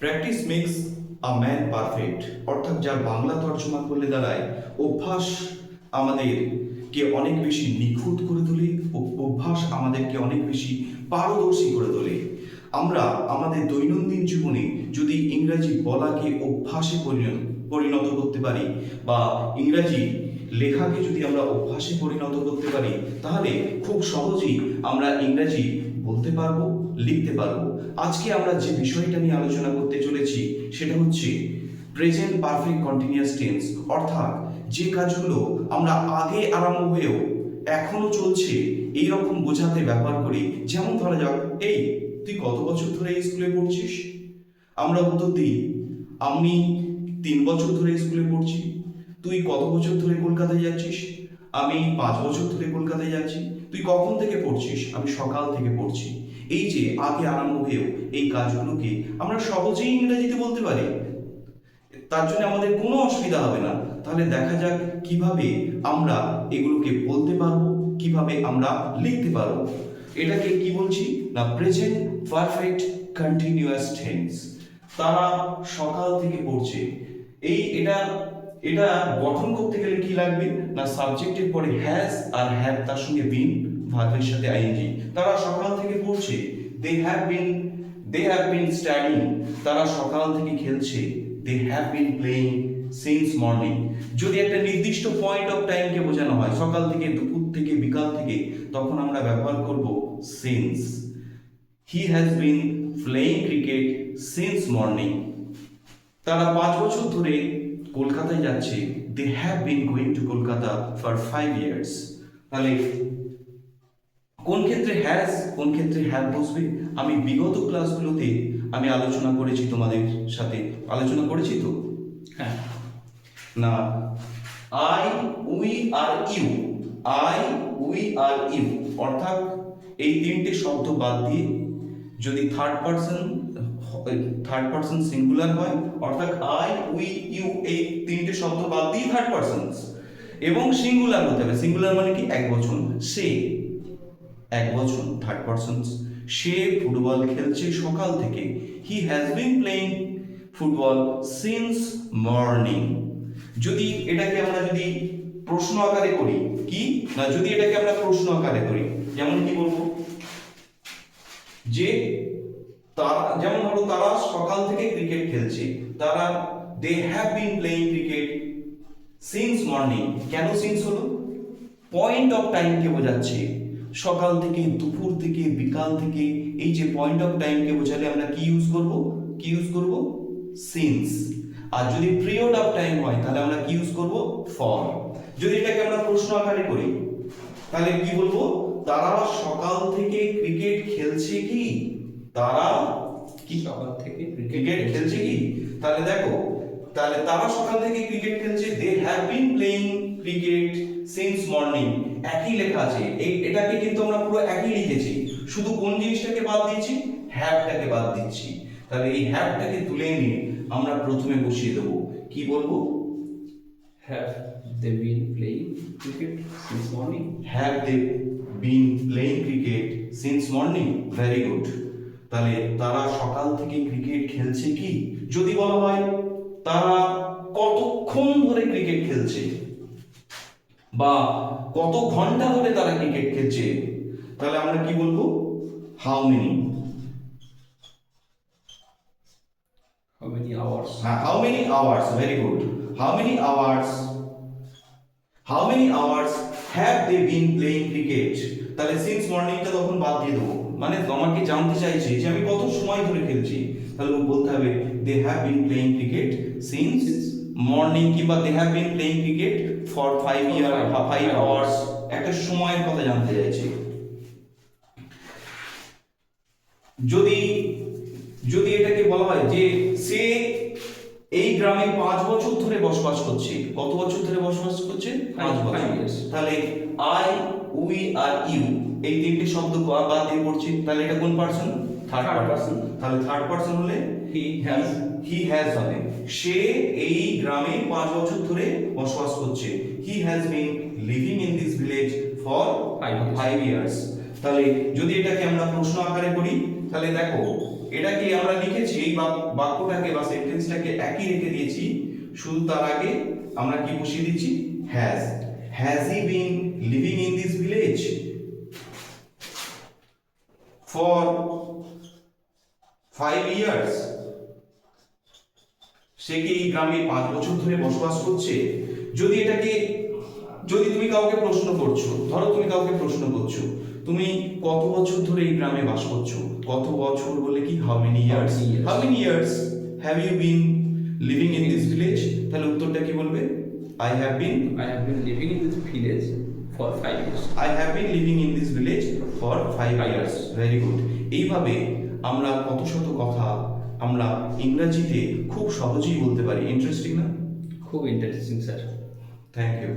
Practice makes a man perfect অর্থাৎ যার বাংলা তর্জমা করলে দাঁড়ায়, অভ্যাস আমাদেরকে অনেক বেশি নিখুঁত করে তোলে অভ্যাস আমাদেরকে অনেক বেশি পারদর্শী করে তোলে। আমরা আমাদের দৈনন্দিন জীবনে যদি ইংরাজি বলাকে অভ্যাসে পরিণত পরিণত করতে পারি বা ইংরাজি লেখাকে যদি আমরা অভ্যাসে পরিণত করতে পারি, তাহলে খুব সহজেই আমরা ইংরাজি বলতে পারব লিখতে পারব। আজকে আমরা যে বিষয়টা নিয়ে আলোচনা করতে চলেছি, সেটা হচ্ছে প্রেজেন্ট পারফেক্ট কন্টিনিউয়াস টেন্স অর্থাৎ যে কাজগুলো আমরা আগে আরম্ভ হয়েও এখনও চলছে এই রকম বোঝাতে ব্যবহার করি। যেমন ধরা যাক, এই, তুই কত বছর ধরে স্কুলে পড়ছিস? আমরা উত্তর দিই আমি তিন বছর ধরে স্কুলে পড়ছি। তুই কত বছর ধরে কলকাতায় যাচ্ছিস? আমি পাঁচ বছর ধরে কলকাতায় যাচ্ছি। তুই কখন থেকে পড়ছিস? আমি সকাল থেকে পড়ছি। এই যে, আগে আরম্ভ হয়েও এই কাজগুলোকে আমরা সহজেই ইংরেজিতে বলতে পারি। তার জন্য আমাদের কোনো অসুবিধা হবে না। তাহলে দেখা যাক কীভাবে আমরা এগুলোকে বলতে পারব, কীভাবে আমরা লিখতে পারব। এটাকে কি বলছি? না প্রেজেন্ট পারফেক্ট কন্টিনিউয়াস টেন্স তারা সকাল থেকে পড়ছে। এই, এটা এটা গঠন করতে গেলে কি লাগবে? না সাবজেক্টের পরে হ্যাজ আর হ্যাভ তার সঙ্গে বিন ভার্বের সাথে আইএনজি তারা সকাল থেকে পড়ছে they have been they have been studying তারা সকাল থেকে খেলছে they have been playing since morning যদি একটা নির্দিষ্ট পয়েন্ট অফ টাইমকে বোঝানো হয়, সকাল থেকে, দুপুর থেকে, বিকাল থেকে, তখন আমরা ব্যবহার করব since he has been playing cricket since morning তারা পাঁচ বছর ধরে কলকাতায় যাচ্ছে they have been going to Kolkata for five years তাহলে কোন ক্ষেত্রে হ্যাজ কোন ক্ষেত্রে হ্যাভ বসবে? আমি বিগত ক্লাসগুলোতে আমি আলোচনা করেছি তোমাদের সাথে। আলোচনা করেছি তো? হ্যাঁ। না। I we are you I we are you অর্থাৎ এই তিনটে শব্দ বাদ দিয়ে যদি third person third person singular হয়, অর্থাৎ আই উই ইউ এই তিনটে শব্দ বাদ দিয়ে থার্ড পার্সন এবং সিঙ্গুলার হতে হবে। সিঙ্গুলার মানে কি? এক বছর সে, এক বছর থার্ড পার্সন সে ফুটবল খেলছে সকাল থেকে। He has been playing football since morning যদি এটাকে আমরা যদি প্রশ্ন আকারে করি, কি? না, যদি এটাকে আমরা প্রশ্ন আকারে করি, যেমন কি বলব? যে তারা, যেমন ধরো তারা সকাল থেকে ক্রিকেট খেলছে, তারা they have been playing cricket since morning কেন সিন্স হলো? পয়েন্ট অফ টাইমকে বোঝাচ্ছে। সকাল থেকে, দুপুর থেকে, বিকাল থেকে, এই যে পয়েন্ট অফ টাইমকে বোঝালে আমরা কি ইউজ করব? কি ইউজ করব? সিন্স আর যদি পিরিয়ড অফ টাইম হয়, তাহলে আমরা কি ইউজ করব? ফর যদি এটাকে আমরা প্রশ্ন আকারে করি, তাহলে কি বলব? তারা সকাল থেকে ক্রিকেট খেলছে কি? তারা কি? সকাল থেকে ক্রিকেট খেলছে কি? তাহলে দেখো তাহলে তারা সকাল থেকে ক্রিকেট খেলছে। They have been playing cricket since morning একই লেখা আছে। এই এটাকে কিন্তু আমরা পুরো একই লিখেছি। শুধু কোন জিনিসটাকে বাদ দিয়েছি? হ্যাভটাকে বাদ দিচ্ছি। তাহলে এই হ্যাভটাকে তুলে নিয়ে আমরা প্রথমে বসিয়ে দেবো। কি বলব? Have they been playing cricket since morning have they been playing cricket since morning very good তাহলে তারা সকাল থেকে ক্রিকেট খেলছে কি? যদি বলা হয় তারা কতক্ষণ ধরে ক্রিকেট খেলছে? বা কত ঘণ্টা ধরে তারা ক্রিকেট খেলছে? তাহলে আমরা কি বলব? How many how many hours হ্যাঁ how many hours very good how many hours how many hours have they been playing cricket তাহলে সিন্স মর্নিংটা তখন বাদ দিয়ে দেবো। মানে তোমাকে জানতে চাইছে যে আমি কত সময় ধরে খেলছি। তাহলে বলতে হবে they have been playing cricket since morning কিংবা they have been playing cricket for five year five hours একটা সময়ের কথা জানতে চাইছে। যদি যদি এটাকে বলা হয় যে সে গ্রামে পাঁচ বছর ধরে বসবাস করছে। কত বছর ধরে বসবাস করছে? পাঁচ বছর। তাহলে আই উই আর ইউ এই তিনটি শব্দ বা- বাদ দিয়ে পড়ছে। তাহলে এটা কোন পার্সন থার্ড পার্সন তাহলে থার্ড পার্সন হলে হি হ্যাজ হি হ্যাজ হবে। সে এই গ্রামে পাঁচ বছর ধরে বসবাস করছে। He has been living in this village for five years তাহলে যদি এটাকে আমরা প্রশ্ন আকারে করি তাহলে দেখো, এটাকে আমরা লিখেছি, এই বাক্যটাকে বা সেন্টেন্সটাকে একই রেখে দিয়েছি। শুধু তার আগে আমরা কি বসিয়ে দিচ্ছি? Has has he been living in this village for five years সে কি এই গ্রামে পাঁচ বছর ধরে বসবাস করছে? যদি এটাকে, যদি তুমি কাউকে প্রশ্ন করছ, ধরো তুমি কাউকে প্রশ্ন করছ তুমি কত বছর ধরে এই গ্রামে বাস করছ? কত বছর বলে কি? How many years how many years have you been living in this village তাহলে উত্তরটা কি বলবে? I have been I have been living in this village for five years. I have been living in this village for five years very good এইভাবে আমরা কত শত কথা আমরা ইংরাজিতে খুব সহজেই বলতে পারি। ইন্টারেস্টিং না? খুব ইন্টারেস্টিং স্যার থ্যাংক ইউ